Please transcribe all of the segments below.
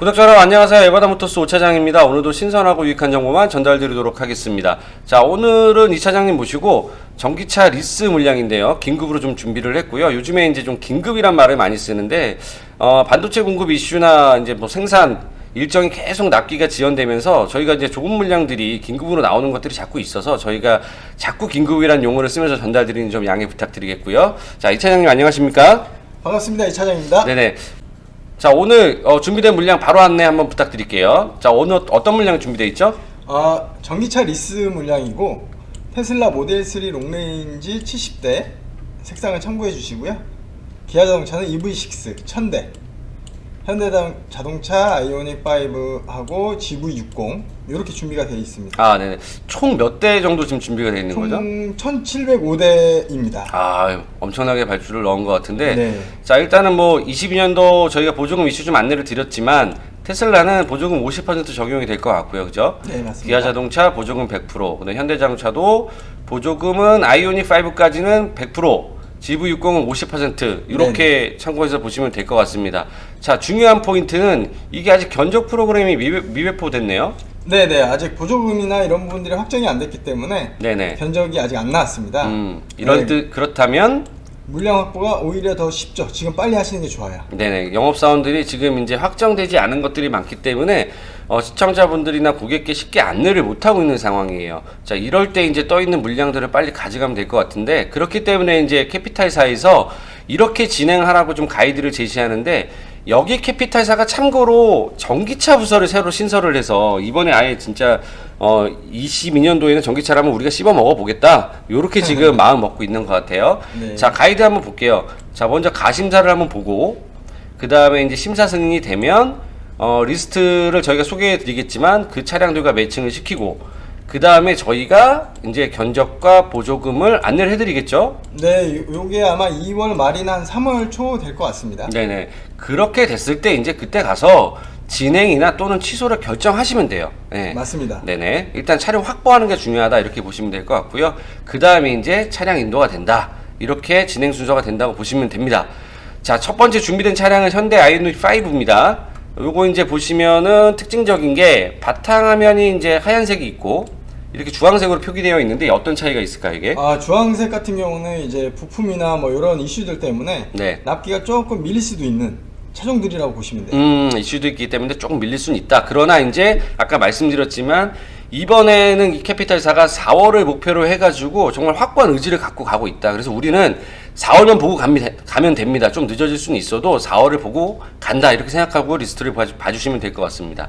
구독자 여러분 안녕하세요. 에바다 모터스 오차장입니다. 오늘도 신선하고 유익한 정보만 전달드리도록 하겠습니다. 자, 오늘은 이 차장님 모시고 전기차 리스 물량인데요. 긴급으로 좀 준비를 했고요. 요즘에 이제 좀 긴급이란 말을 많이 쓰는데 어, 반도체 공급 이슈나 이제 뭐 생산 일정이 계속 납기가 지연되면서 저희가 이제 조금 물량들이 긴급으로 나오는 것들이 자꾸 있어서 저희가 자꾸 긴급이란 용어를 쓰면서 전달드리는 점 양해 부탁드리겠고요. 자, 이 차장님 안녕하십니까? 반갑습니다. 이차장입니다. 네네. 자 오늘 어, 준비된 물량 바로 안내 한번 부탁드릴게요. 자 오늘 어떤 물량 준비되어 있죠? 아, 전기차 리스 물량이고 테슬라 모델 3 롱레인지 70대 색상을 참고해 주시고요. 기아 자동차는 EV6 1000대. 현대 자동차 아이오닉 5하고 GV60 이렇게 준비가 되어 있습니다. 아 네네. 총몇 대 정도 지금 준비가 되어 있는 거죠? 총 1705대입니다. 아 엄청나게 발주를 넣은 것 같은데 네. 자 일단은 뭐 22년도 저희가 보조금 이슈 좀 안내를 드렸지만 테슬라는 보조금 50% 적용이 될 것 같고요, 그죠? 네, 맞습니다. 기아 자동차 보조금 100%, 근데 현대자동차도 보조금은 아이오닉 5까지는 100%, GV60은 50% 이렇게 참고해서 보시면 될 것 같습니다. 자 중요한 포인트는 이게 아직 견적 프로그램이 미배, 미배포됐네요. 네네, 아직 보조금이나 이런 부분들이 확정이 안 됐기 때문에 네네. 견적이 아직 안 나왔습니다. 음, 이런 네, 뜻 그렇다면 물량 확보가 오히려 더 쉽죠. 지금 빨리 하시는 게 좋아요. 네네 영업사원들이 지금 이제 확정되지 않은 것들이 많기 때문에 어, 시청자분들이나 고객께 쉽게 안내를 못하고 있는 상황이에요. 자 이럴 때 이제 떠 있는 물량들을 빨리 가져가면 될 것 같은데 그렇기 때문에 이제 캐피탈사에서 이렇게 진행하라고 좀 가이드를 제시하는데 여기 캐피탈사가 참고로 전기차 부서를 새로 신설을 해서 이번에 아예 진짜 어 22년도에는 전기차라면 우리가 씹어 먹어 보겠다. 요렇게 지금 마음 먹고 있는 것 같아요. 네. 자 가이드 한번 볼게요. 자 먼저 가심사를 한번 보고 그 다음에 이제 심사 승인이 되면 어 리스트를 저희가 소개해 드리겠지만 그 차량들과 매칭을 시키고 그 다음에 저희가 이제 견적과 보조금을 안내를 해드리겠죠. 네, 요- 요게 아마 2월 말이나 한 3월 초 될 것 같습니다. 네네. 그렇게 됐을 때 이제 그때 가서 진행이나 또는 취소를 결정하시면 돼요. 네. 맞습니다. 네네. 일단 차량 확보하는 게 중요하다 이렇게 보시면 될 것 같고요. 그 다음에 이제 차량 인도가 된다. 이렇게 진행 순서가 된다고 보시면 됩니다. 자, 첫 번째 준비된 차량은 현대 아이오닉 5입니다. 요거 이제 보시면은 특징적인 게 바탕화면이 이제 하얀색이 있고 이렇게 주황색으로 표기되어 있는데 어떤 차이가 있을까 이게? 아, 주황색 같은 경우는 이제 부품이나 뭐 이런 이슈들 때문에 네. 납기가 조금 밀릴 수도 있는 차종들이라고 보시면 돼요. 음, 이슈도 있기 때문에 조금 밀릴 수는 있다. 그러나 이제 아까 말씀드렸지만 이번에는 이 캐피탈사가 4월을 목표로 해가지고 정말 확고한 의지를 갖고 가고 있다. 그래서 우리는 4월만 보고 갑니다, 가면 됩니다. 좀 늦어질 수는 있어도 4월을 보고 간다. 이렇게 생각하고 리스트를 봐주, 봐주시면 될 것 같습니다.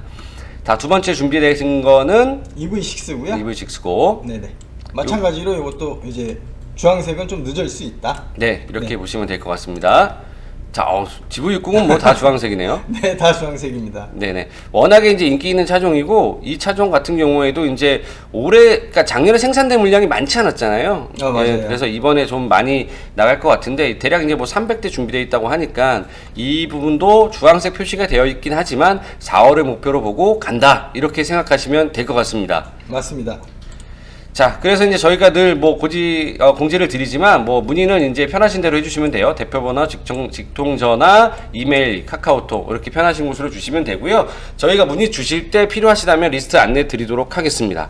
자, 두 번째 준비되신 거는 EV6고요. EV6고. 네네. 마찬가지로 이것도 이제 주황색은 좀 늦을 수 있다. 네, 이렇게 네. 보시면 될 것 같습니다. 자, 어, GV60은 뭐 다 주황색이네요. 네, 다 주황색입니다. 네네. 워낙에 이제 인기 있는 차종이고 이 차종 같은 경우에도 이제 올해 그러니까 작년에 생산된 물량이 많지 않았잖아요. 아, 맞아요. 예, 그래서 이번에 좀 많이 나갈 것 같은데 대략 이제 뭐 300대 준비되어 있다고 하니까 이 부분도 주황색 표시가 되어 있긴 하지만 4월을 목표로 보고 간다 이렇게 생각하시면 될 것 같습니다. 맞습니다. 자, 그래서 이제 저희가 늘 뭐 고지 어, 공지를 드리지만 뭐 문의는 이제 편하신 대로 해주시면 돼요. 대표번호, 직통, 직통 전화, 이메일, 카카오톡 이렇게 편하신 곳으로 주시면 되고요. 저희가 문의 주실 때 필요하시다면 리스트 안내 드리도록 하겠습니다.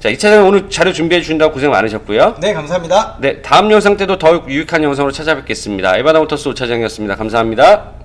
자, 이 차량 오늘 자료 준비해 주신다고 고생 많으셨고요. 네, 감사합니다. 네, 다음 영상 때도 더욱 유익한 영상으로 찾아뵙겠습니다. 에바나모터스 오차장이었습니다. 감사합니다.